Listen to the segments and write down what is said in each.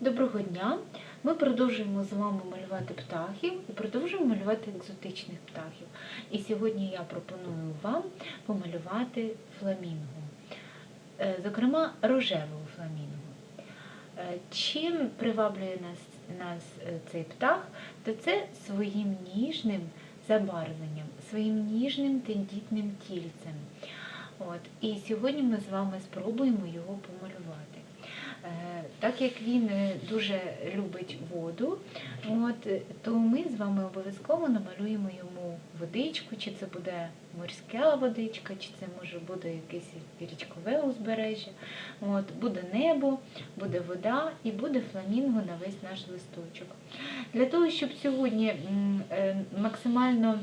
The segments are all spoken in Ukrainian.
Доброго дня! Ми продовжуємо з вами малювати птахів і продовжуємо малювати екзотичних птахів. І сьогодні я пропоную вам помалювати фламінго, Е, зокрема рожевого фламінго. Е, Чим приваблює нас, нас е, цей птах, то це своїм ніжним забарвленням, своїм ніжним тендітним тільцем. От. І сьогодні ми з вами спробуємо його помалювати. Е, Так як він е, дуже любить воду, от, то ми з вами обов'язково намалюємо йому водичку, чи це буде морська водичка, чи це може буде якесь річкове узбережжя. От, буде небо, буде вода і буде фламінго на весь наш листочок. Для того, щоб сьогодні е, максимально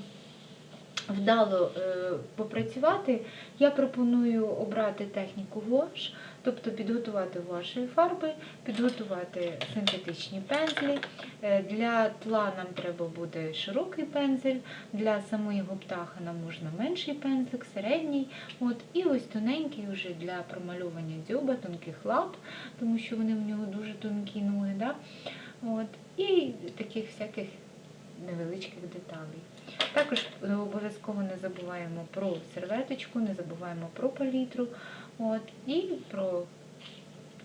вдало е, попрацювати, я пропоную обрати техніку гуаш, тобто підготувати ваші фарби, підготувати синтетичні пензлі. Е, Для тла нам треба буде широкий пензель, для самого птаха нам можна менший пензлик, середній. От, і ось тоненький вже для промальовування дзьоба, тонких лап, тому що вони в нього дуже тонкі ноги. Да? От, і таких всяких невеличких деталей. Також е, обов'язково не забуваємо про серветочку, не забуваємо про палітру от, і про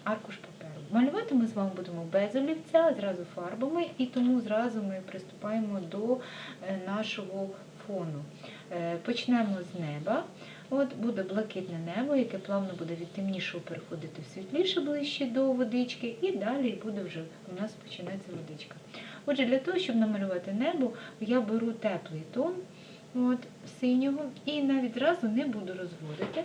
аркуш паперу. Малювати ми з вами будемо без олівця, зразу фарбами, і тому зразу ми приступаємо до е, нашого фону. Е, Почнемо з неба. От буде блакитне небо, яке плавно буде від темнішого переходити в світліше ближче до водички, і далі буде вже у нас починається водичка. Отже, для того, щоб намалювати небо, я беру теплий тон от, синього і навіть зразу не буду розводити.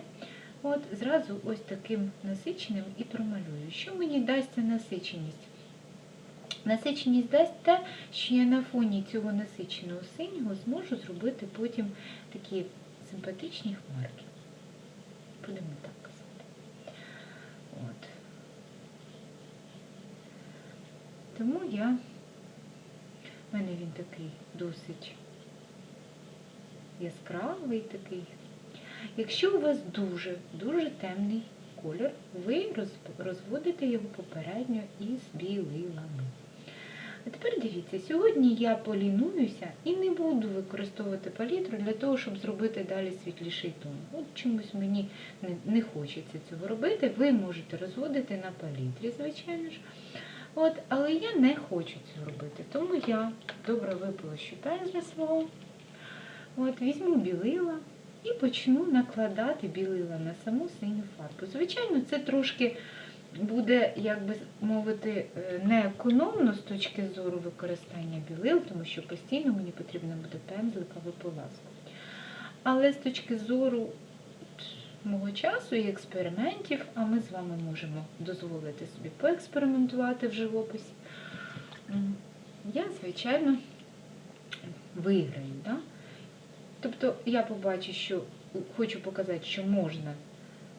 От, зразу ось таким насиченим і промалюю. Що мені дасть ця насиченість? Насиченість дасть те, що я на фоні цього насиченого синього зможу зробити потім такі симпатичні хмарки. Будемо так казати. От. Тому я у мене він такий досить яскравий такий. Якщо у вас дуже-дуже темний колір, ви розводите його попередньо із білилами. А тепер дивіться, сьогодні я полінуюся і не буду використовувати палітру для того, щоб зробити далі світліший тон. От чомусь мені не хочеться цього робити. Ви можете розводити на палітрі, звичайно ж. От, але я не хочу цього робити, тому я добре виполощу пензля свого, от, візьму білила і почну накладати білила на саму синю фарбу. Звичайно, це трошки буде, як би мовити, е, не економно з точки зору використання білил, тому що постійно мені потрібно буде пензлика виполаскувати. Але з точки зору мого часу і експериментів, а ми з вами можемо дозволити собі поекспериментувати в живописі, я, звичайно, виграю. Да? Тобто я побачу, що хочу показати, що можна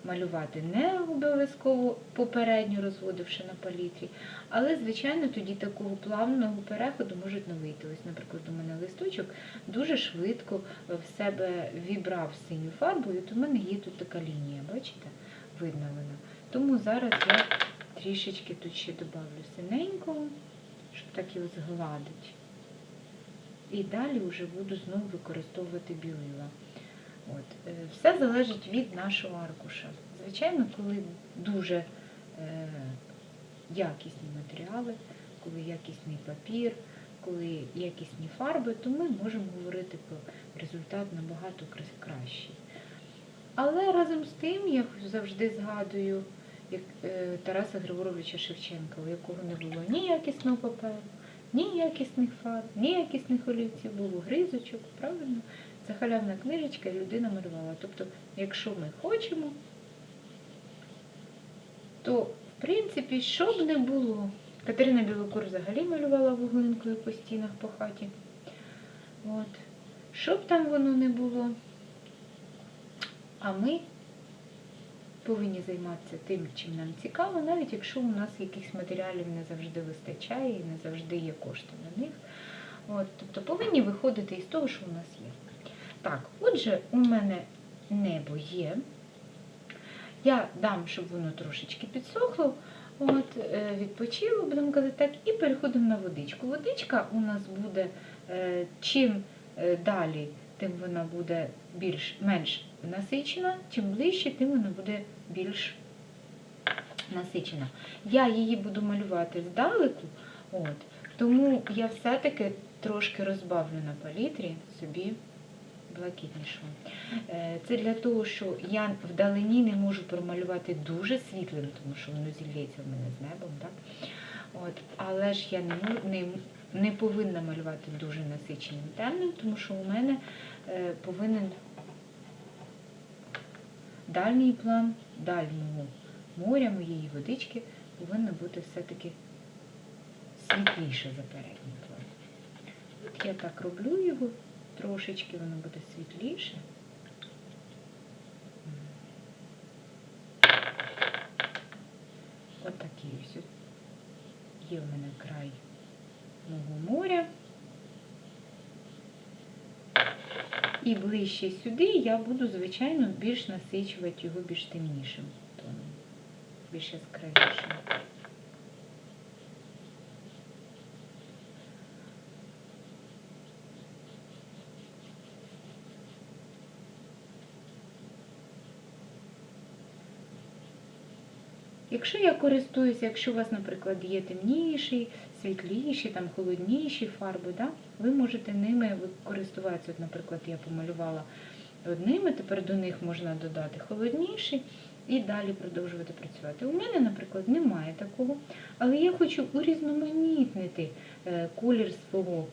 малювати не обов'язково попередньо розводивши на палітрі, але, звичайно, тоді такого плавного переходу можуть не вийти. Ось, наприклад, у мене листочок дуже швидко в себе вібрав синю фарбу, і от у мене є тут така лінія, бачите? Видно вона. Тому зараз я трішечки тут ще додавлю синенького, щоб так його згладити. І далі вже буду знову використовувати білила. От. е, Все залежить від нашого аркуша. Звичайно, коли дуже е, якісні матеріали, коли якісний папір, коли якісні фарби, то ми можемо говорити про результат набагато кращий. Але разом з тим я завжди згадую як, е, Тараса Григоровича Шевченка, у якого не було ні якісного паперу, ні якісних фарб, ні якісних олівців, було гризочок, правильно? Це халявна книжечка, людина малювала. Тобто, якщо ми хочемо, то в принципі, що б не було. Катерина Білокур взагалі малювала вуглинкою по стінах по хаті. От. Що там воно не було, а ми повинні займатися тим, чим нам цікаво, навіть якщо у нас якихось матеріалів не завжди вистачає і не завжди є кошти на них. От, тобто повинні виходити із того, що у нас є. Так, отже, у мене небо є. Я дам, щоб воно трошечки підсохло, От, е, відпочили, будемо казати так, і переходимо на водичку. Водичка у нас буде е, чим е, далі, тим вона буде більш менш насичена, чим ближче, тим вона буде більш насичена. Я її буду малювати здалеку, от, тому я все-таки трошки розбавлю на палітрі собі блакитнішу. Е, Це для того, що я вдалині не можу промалювати дуже світлим, тому що воно зілється в мене з небом. Так? От, але ж я не, не, не повинна малювати дуже насиченим темним, тому що у мене е, повинен дальній план дальнього моря, моєї водички повинно бути все-таки світліше за передній план. От я так роблю його, трошечки воно буде світліше. От такий ось. Є в мене край мого моря. І ближче сюди я буду, звичайно, більш насичувати його більш темнішим тоном, більш яскравішим. Якщо я користуюся, якщо у вас, наприклад, є темніші, світліші, там холодніші фарби, да, ви можете ними користуватися. От, наприклад, я помалювала одними, тепер до них можна додати холодніші і далі продовжувати працювати. У мене, наприклад, немає такого, але я хочу урізноманітнити е, колір свого,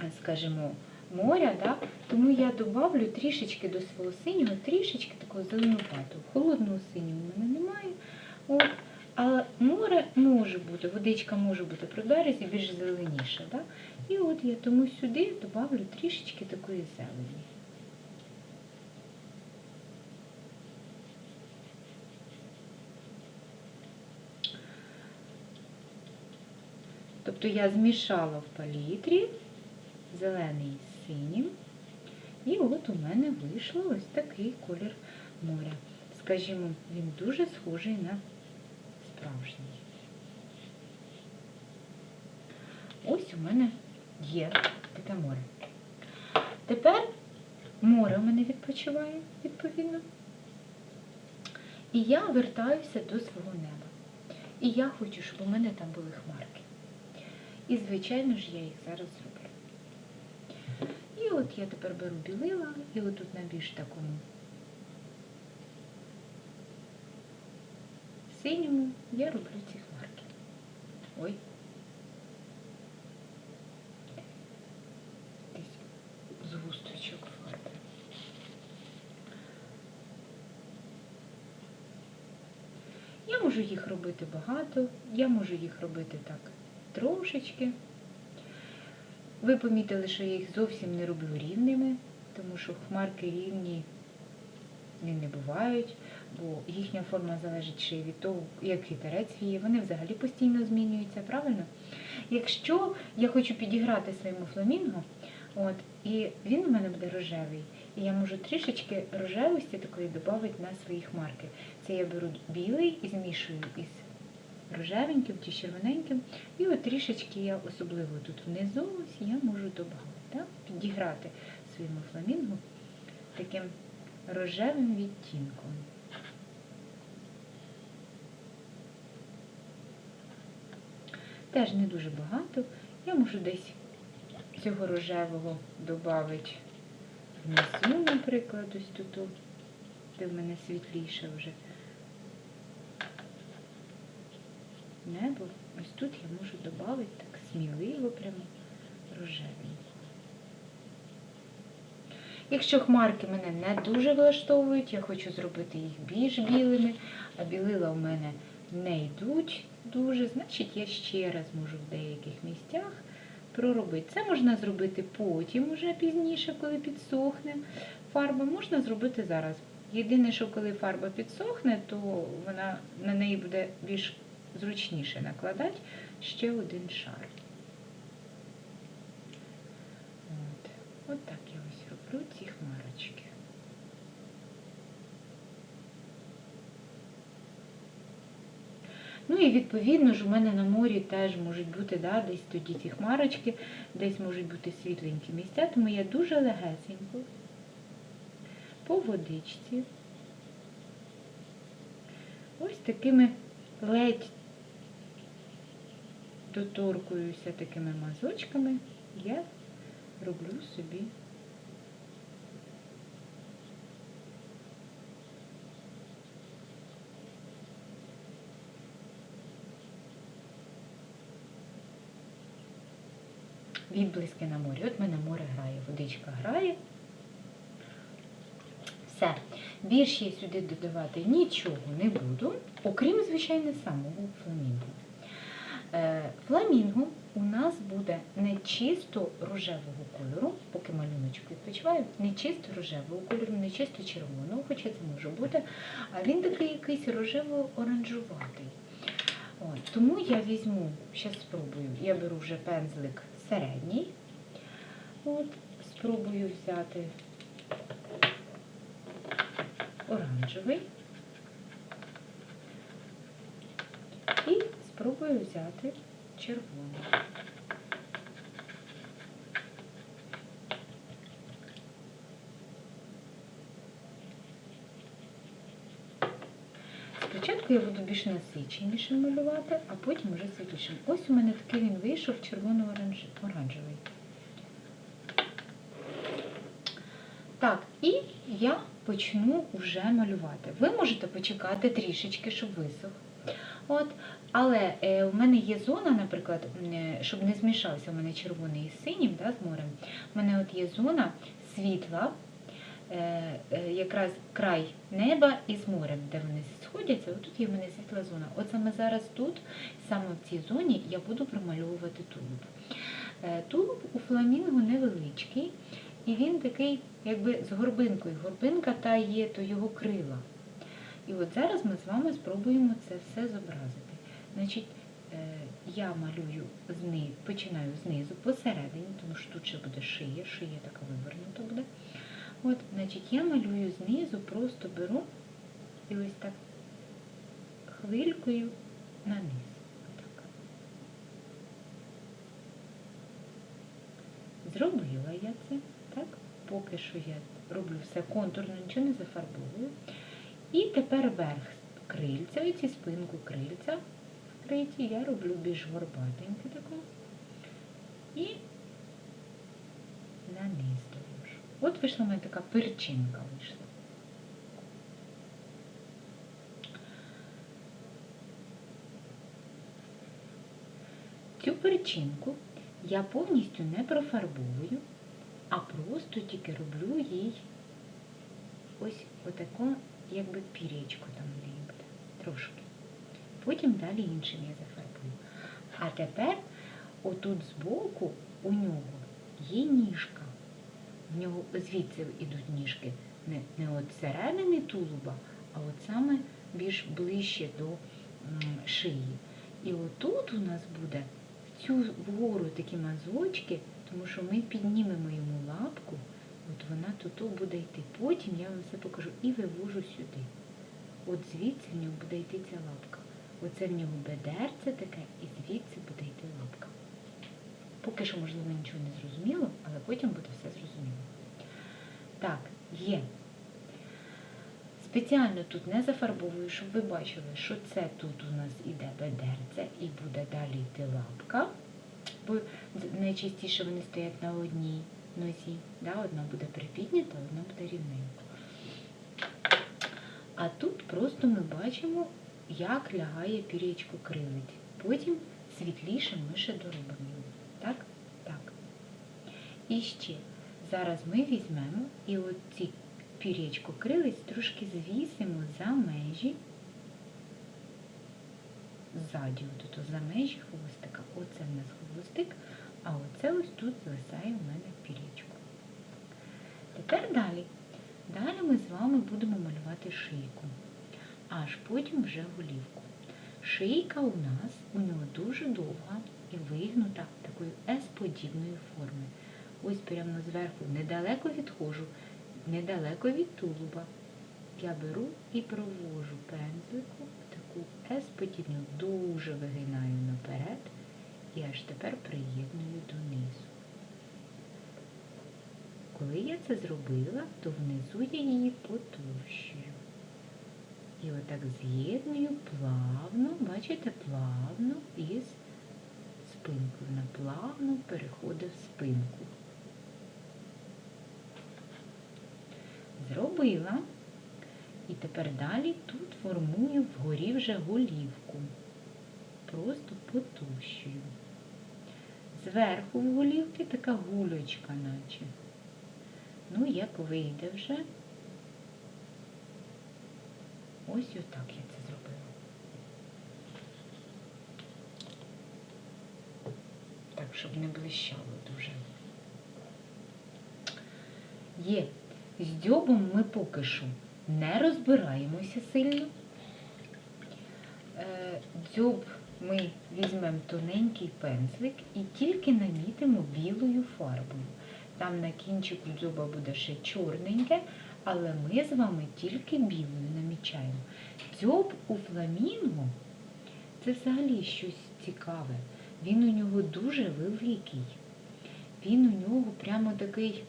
е, скажімо, моря, да? тому я добавлю трішечки до свого синього, трішечки такого зеленуватого. Холодного синього в мене немає. От. Але море може бути, водичка може бути при березі більш зеленіша. Да? І от я тому сюди добавлю трішечки такої зелені. Тобто я змішала в палітрі зелений синім. І от у мене вийшло ось такий колір моря. Скажімо, він дуже схожий на справжній. Ось у мене є таке море. Тепер море у мене відпочиває, відповідно. І я вертаюся до свого неба. І я хочу, щоб у мене там були хмарки. І, звичайно ж, я їх зараз зроблю. От я тепер беру білила, і отут на більш такому синьому я роблю ці хмарки. Ой. Десь згусточок фарби. Я можу їх робити багато, я можу їх робити так трошечки. Ви помітили, що я їх зовсім не роблю рівними, тому що хмарки рівні не, бувають, бо їхня форма залежить ще від того, як вітерець віє. Вони взагалі постійно змінюються, правильно? Якщо я хочу підіграти своєму фламінго, от, і він у мене буде рожевий, і я можу трішечки рожевості такої додати на свої хмарки. Це я беру білий і змішую із рожевеньким чи червоненьким. І от трішечки я, особливо тут внизу, ось я можу додати, підіграти своєму фламінгу таким рожевим відтінком. Теж не дуже багато. Я можу десь цього рожевого додати внизу, наприклад, ось тут, де в мене світліше вже. Небо. Ось тут я можу додати так сміливо, прямо рожевенько. Якщо хмарки мене не дуже влаштовують, я хочу зробити їх більш білими, а білила в мене не йдуть дуже, значить я ще раз можу в деяких місцях проробити. Це можна зробити потім, уже пізніше, коли підсохне фарба, можна зробити зараз. Єдине, що коли фарба підсохне, то вона на неї буде більш зручніше накладати ще один шар. От, От так я ось роблю ці хмарочки. Ну і відповідно ж у мене на морі теж можуть бути да, десь тоді ці хмарочки, десь можуть бути світленькі місця, тому я дуже легесенько по водичці. Ось такими ледь доторкуюся такими мазочками, я роблю собі відблиски на морі. От мене море грає, водичка грає. Все. Більше я сюди додавати нічого не буду, окрім, звичайно, самого фламінго. Фламінго у нас буде не чисто рожевого кольору, поки малюночок відпочиває, не чисто рожевого кольору, не чисто червоного, хоча це може бути, а він такий якийсь рожево-оранжуватий. Тому я візьму, зараз спробую, я беру вже пензлик середній. От, спробую взяти оранжевий. І спробую взяти червоний. Спочатку я буду більш насиченішим малювати, а потім вже світлішим. Ось у мене такий він вийшов червоно-оранжевий. Так, і я почну вже малювати. Ви можете почекати трішечки, щоб висох. От, але е, у мене є зона, наприклад, е, щоб не змішався у мене червоний із синім да, з морем. У мене от є зона світла, е, е, якраз край неба із морем, де вони сходяться. Отут є в мене світла зона. От саме зараз тут, саме в цій зоні, я буду промальовувати тулуб. Е, Тулуб у фламінго невеличкий, і він такий, якби з горбинкою. Горбинка та є, то його крила. І от зараз ми з вами спробуємо це все зобразити. Значить, е, я малюю зни, починаю знизу, посередині, тому що тут ще буде шия, шия така вивернута буде. От, значить, я малюю знизу, просто беру і ось так хвилькою на низ. Отак. Зробила я це, так? Поки що я роблю все контурно, нічого не зафарбовую. І тепер верх крильця, оці спинку крильця вкриті, я роблю більш горбатеньке таку. І на низ доложу. От вийшла в мене така перчинка вийшла. Цю перчинку я повністю не профарбовую, а просто тільки роблю їй ось отаку, якби пірічку там в буде. Трошки. Потім далі іншим я зафарбую. А тепер отут збоку у нього є ніжка. В нього звідси йдуть ніжки. Не, не от середини тулуба, а от саме більш ближче до шиї. І отут у нас буде цю вгору такі мазочки, тому що ми піднімемо йому лапку, от вона тут буде йти. Потім я вам все покажу і вивожу сюди. От звідси в нього буде йти ця лапка. Оце в нього бедерце таке, і звідси буде йти лапка. Поки що, можливо, нічого не зрозуміло, але потім буде все зрозуміло. Так, є. Спеціально тут не зафарбовую, щоб ви бачили, що це тут у нас іде бедерце і буде далі йти лапка. Бо найчастіше вони стоять на одній нозі. Да? Одна буде припіднята, одна буде рівненько. А тут просто ми бачимо, як лягає пірічко крилиць. Потім світліше ми ще доробимо. Так? Так. І ще зараз ми візьмемо і оці пірічко крилиць трошки звісимо за межі ззаді, от за межі хвостика. Оце в нас хвостик, а оце ось тут звисає у мене пірічко. Тепер далі. Далі ми з вами будемо малювати шийку, аж потім вже голівку. Шийка у нас у нього дуже довга і вигнута такої S-подібної форми. Ось прямо зверху недалеко відходжу, недалеко від тулуба. Я беру і провожу пензликом в букву С подібну дуже вигинаю наперед і аж тепер приєдную донизу. Коли я це зробила, то внизу я її потовщую. І отак з'єдную плавно, бачите, плавно із спинкою. Вона плавно переходить в спинку. Зробила. І тепер далі тут формую вгорі вже голівку. Просто потущую. Зверху в голівки така гулечка, наче. Ну, як вийде вже. Ось отак я це зробила. Так, щоб не блищало дуже. Є. З дзьобом ми поки що не розбираємося сильно. Е, Дзьоб ми візьмемо тоненький пензлик і тільки намітимо білою фарбою. Там на кінчику дзьоба буде ще чорненьке, але ми з вами тільки білою намічаємо. Дзьоб у фламінго це взагалі щось цікаве. Він у нього дуже великий. Він у нього прямо такий,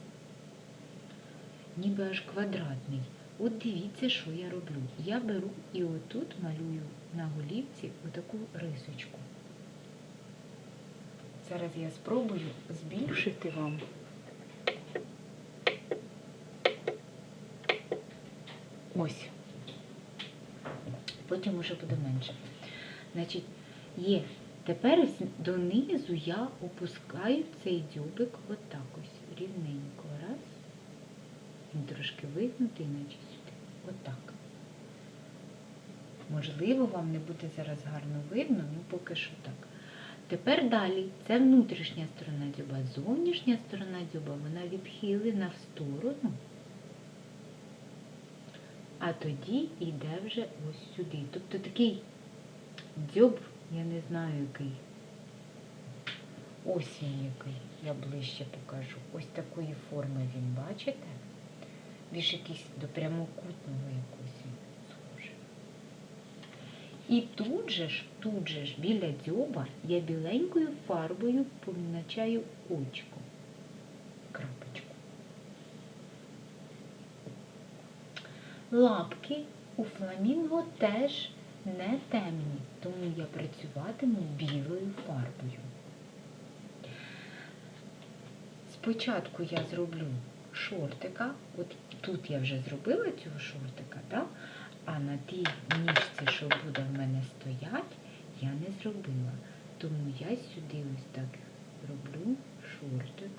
ніби аж квадратний. От дивіться, що я роблю. Я беру і отут малюю на голівці отаку рисочку. Зараз я спробую збільшити вам. Ось. Потім уже буде менше. Значить, є. Тепер донизу я опускаю цей дзьобик отак ось рівненько. Раз. Він трошки вигнутий, наче сюди. Отак. Можливо, вам не буде зараз гарно видно, ну поки що так. Тепер далі це внутрішня сторона дзьоба. Зовнішня сторона дзьоба, вона відхилена в сторону. А тоді йде вже ось сюди. Тобто такий дзьоб, я не знаю який. Ось він який, я ближче покажу. Ось такої форми він, бачите? Більш якийсь до прямокутного схожий. І тут же ж, тут же ж, біля дзьоба я біленькою фарбою поміначаю очко. Крапочку. Лапки у фламінго теж не темні, тому я працюватиму білою фарбою. Спочатку я зроблю шортика, от тут я вже зробила цього шортика, так? А на тій ніжці, що буде в мене стоять, я не зробила. Тому я сюди ось так роблю шортик.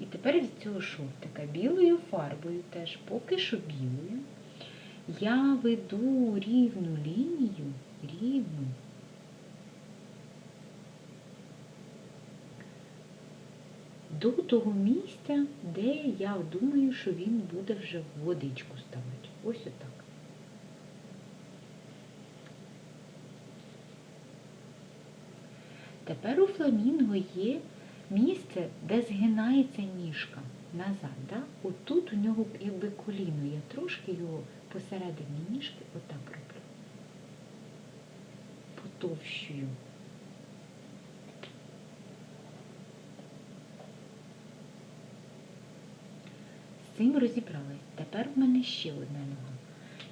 І тепер від цього шортика білою фарбою теж, поки що білою, я веду рівну лінію, рівну. До того місця, де я думаю, що він буде вже водичку ставити. Ось отак. Тепер у фламінго є місце, де згинається ніжка назад. Да? От тут у нього якби коліно. Я трошки його посередині ніжки отак роблю. Потовщую. Цим розібрали. Тепер в мене ще одна нога.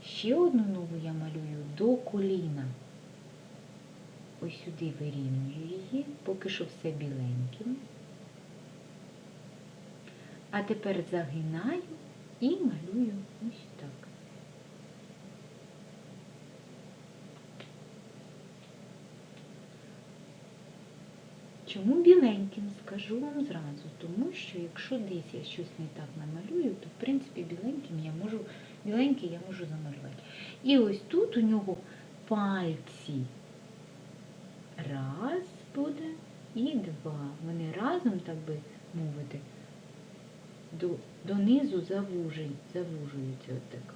Ще одну ногу я малюю до коліна. Ось сюди вирівнюю її, поки що все біленьким. А тепер загинаю і малюю ось так. Чому біленьким, скажу вам зразу, тому що якщо десь я щось не так намалюю, то в принципі біленьким я можу, біленький я можу замалювати. І ось тут у нього пальці. Раз буде і два. Вони разом, так би мовити, до, донизу завужують, завужуються отак.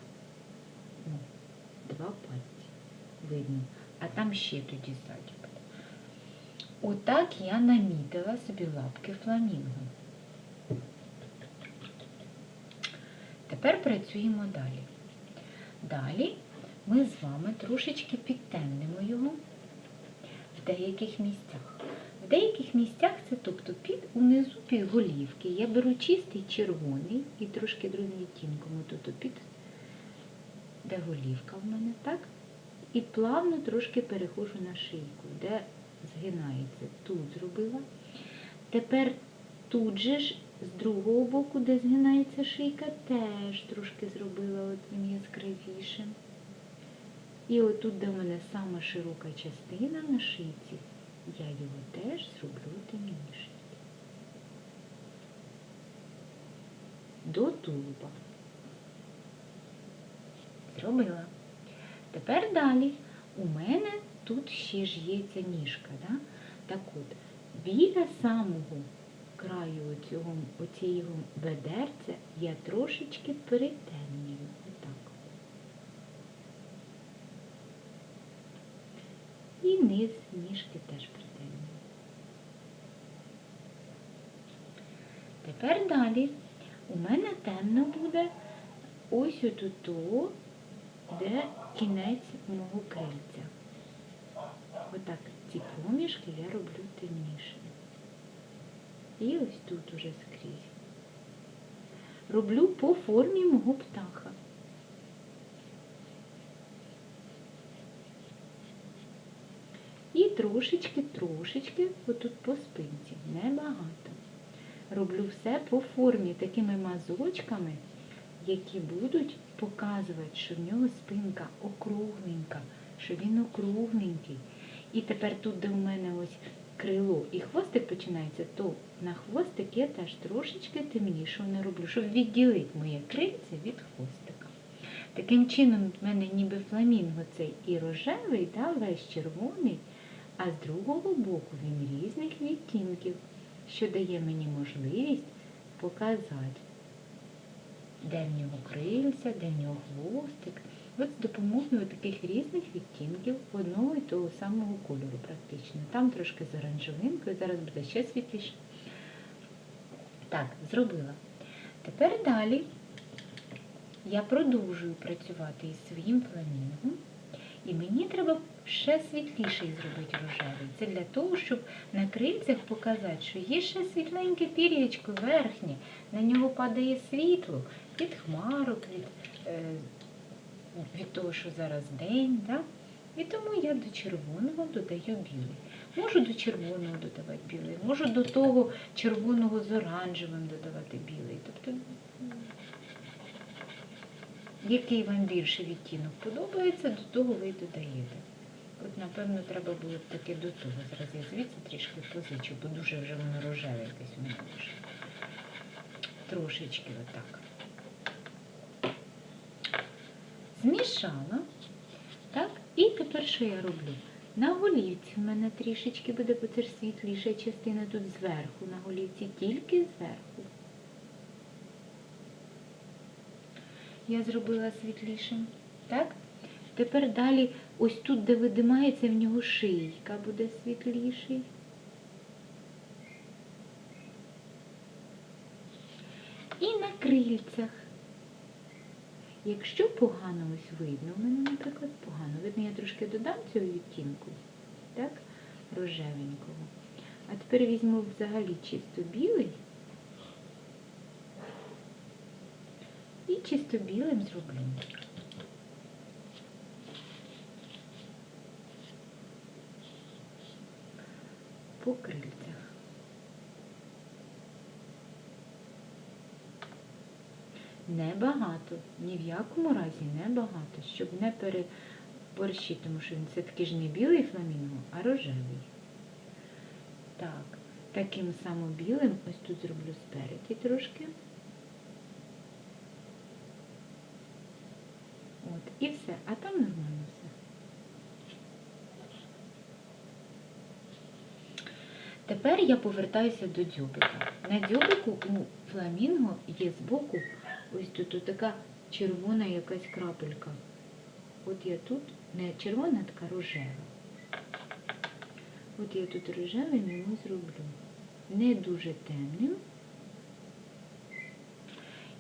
О, два пальці видно. А там ще тоді буде. Отак я намітила собі лапки фламінго. Тепер працюємо далі. Далі ми з вами трошечки підтемнимо його в деяких місцях. В деяких місцях це тобто під унизу під голівки. Я беру чистий червоний і трошки другим відтінком тут під де голівка в мене, так? І плавно трошки перехожу на шийку, де згинається. Тут зробила. Тепер тут же ж з другого боку, де згинається шийка, теж трошки зробила от яскравішим. І отут, де в мене сама широка частина на шийці, я його теж зроблю темнішим. До тулуба. Зробила. Тепер далі. У мене тут ще ж є ця ніжка. Да? Так от, біля самого краю цього, оцієї бедерця я трошечки перетемнюю. Отак. І низ ніжки теж притемнюю. Тепер далі у мене темно буде ось отут, де кінець мого крильця. Отак ці проміжки я роблю темніше. І ось тут уже скрізь. Роблю по формі мого птаха. І трошечки, трошечки, отут по спинці, небагато. Роблю все по формі такими мазочками, які будуть показувати, що в нього спинка округленька, що він округленький. І тепер тут, де у мене ось крило і хвостик починається, то на хвостик я теж трошечки темнішого не роблю, щоб відділити моє крильце від хвостика. Таким чином, в мене ніби фламінго цей і рожевий, да, весь червоний, а з другого боку він різних відтінків, що дає мені можливість показати, де в нього крильця, де в нього хвостик. От з допомогою таких різних відтінків одного і того самого кольору практично. Там трошки з оранжевинкою, зараз буде ще світліше. Так, зробила. Тепер далі я продовжую працювати із своїм фламінгом. І мені треба ще світліший зробити рожевий. Це для того, щоб на крильцях показати, що є ще світленьке пір'ячко верхнє, на нього падає світло від хмарок, від, е, від того, що зараз день. Да? І тому я до червоного додаю білий. Можу до червоного додавати білий, можу до того червоного з оранжевим додавати білий. Тобто, який вам більше відтінок подобається, до того ви додаєте. От, напевно, треба було б таки до того. Зараз я звідси трішки позичу, бо дуже вже воно рожеве якесь мене вже. Трошечки отак. Змішала. Так? І тепер що я роблю? На голівці в мене трішечки буде, бо це ж світліша частина тут зверху, на голівці, тільки зверху. Я зробила світлішим. Так? Тепер далі, ось тут, де видимається, в нього шийка буде світліший. І на крильцях. Якщо погано ось видно, у мене, наприклад, погано. Видно, я трошки додам цього відтінку, так, рожевенького. А тепер візьму взагалі чисто білий і чисто білим зроблю. По крильцях. Небагато, ні в якому разі не багато, щоб не переборщити, тому що він все-таки ж не білий фламінго, а рожевий. Так, таким самим білим ось тут зроблю спереді трошки. От, і все, а там нормально все. Тепер я повертаюся до дзьобика. На дзьобику у фламінго є збоку ось тут така червона якась крапелька. От я тут не червона, а така рожева. От я тут рожевим йому зроблю. Не дуже темним.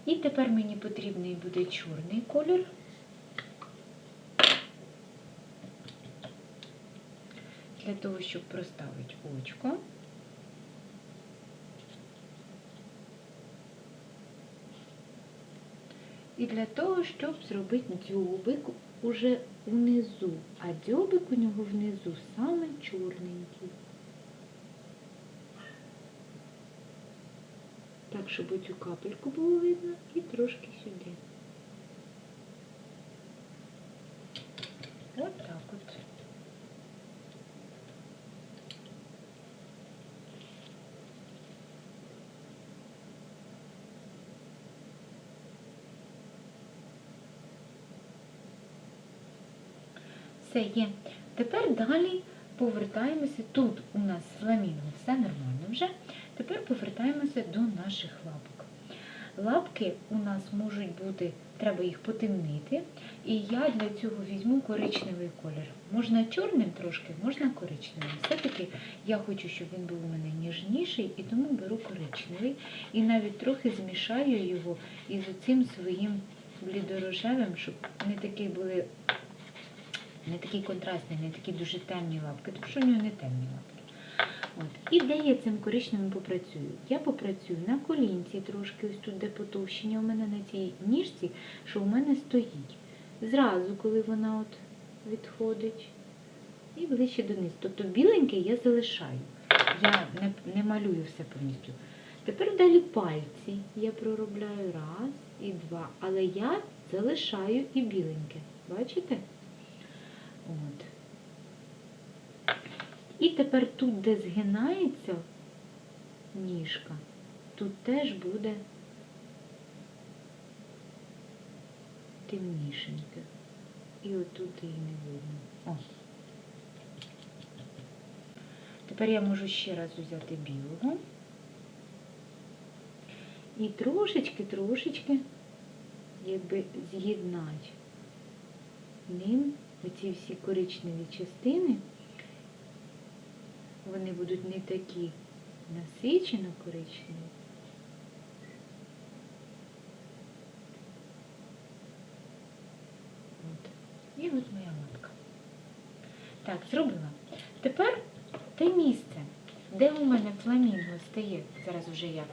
І тепер мені потрібний буде чорний колір. Для того, щоб проставити очко. І для того, щоб зробити дзьобик уже внизу. А дзьобик у нього внизу саме чорненький. Так, щоб оцю капельку було видно і трошки сюди. От так от. Все є. Тепер далі повертаємося. Тут у нас фламінго все нормально вже. Тепер повертаємося до наших лапок. Лапки у нас можуть бути, треба їх потемнити. І я для цього візьму коричневий колір. Можна чорним трошки, можна коричневим. Все-таки я хочу, щоб він був у мене ніжніший, і тому беру коричневий. І навіть трохи змішаю його із оцим своїм блідорожевим, щоб не такі були не такий контрастний, не такі дуже темні лапки, тому що у нього не темні лапки. От. І де я цим коричневим попрацюю? Я попрацюю на колінці трошки, ось тут де потовщення у мене на цій ніжці, що у мене стоїть. Зразу, коли вона от відходить, і ближче донизу. Тобто біленький я залишаю. Я не, не малюю все повністю. Тепер далі пальці я проробляю раз і два, але я залишаю і біленьке. Бачите? От. І тепер тут, де згинається ніжка, тут теж буде темнішеньке. І отут її не видно. О. Тепер я можу ще раз взяти білого. І трошечки-трошечки якби з'єднати ним оці всі коричневі частини, вони будуть не такі насичено коричневі. От. І от моя лапка. Так, зробила. Тепер те місце, де у мене фламінго стає, зараз вже я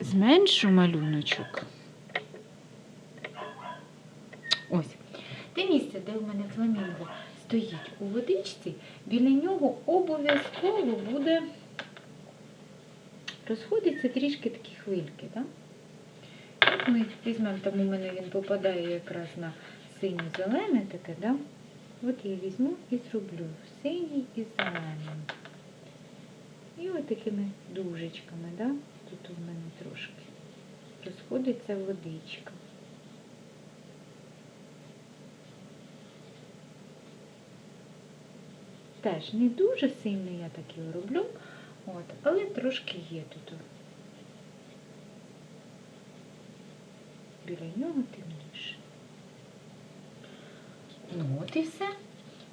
зменшу малюночок. Ось. Те місце, де у мене фламінго стоїть у водичці, біля нього обов'язково буде розходиться трішки такі хвильки. Да? От ми візьмемо, там у мене він попадає якраз на синьо-зелене таке, да? От я візьму і зроблю синій і зелений. І от такими дужечками, да? тут у мене трошки розходиться водичка. Теж не дуже сильно я так його роблю, от, але трошки є тут. Біля нього темніше. Ну от і все.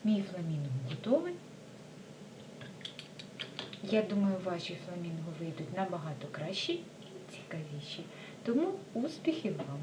Мій фламінго готовий. Я думаю, ваші фламінго вийдуть набагато кращі і цікавіші. Тому успіхів вам!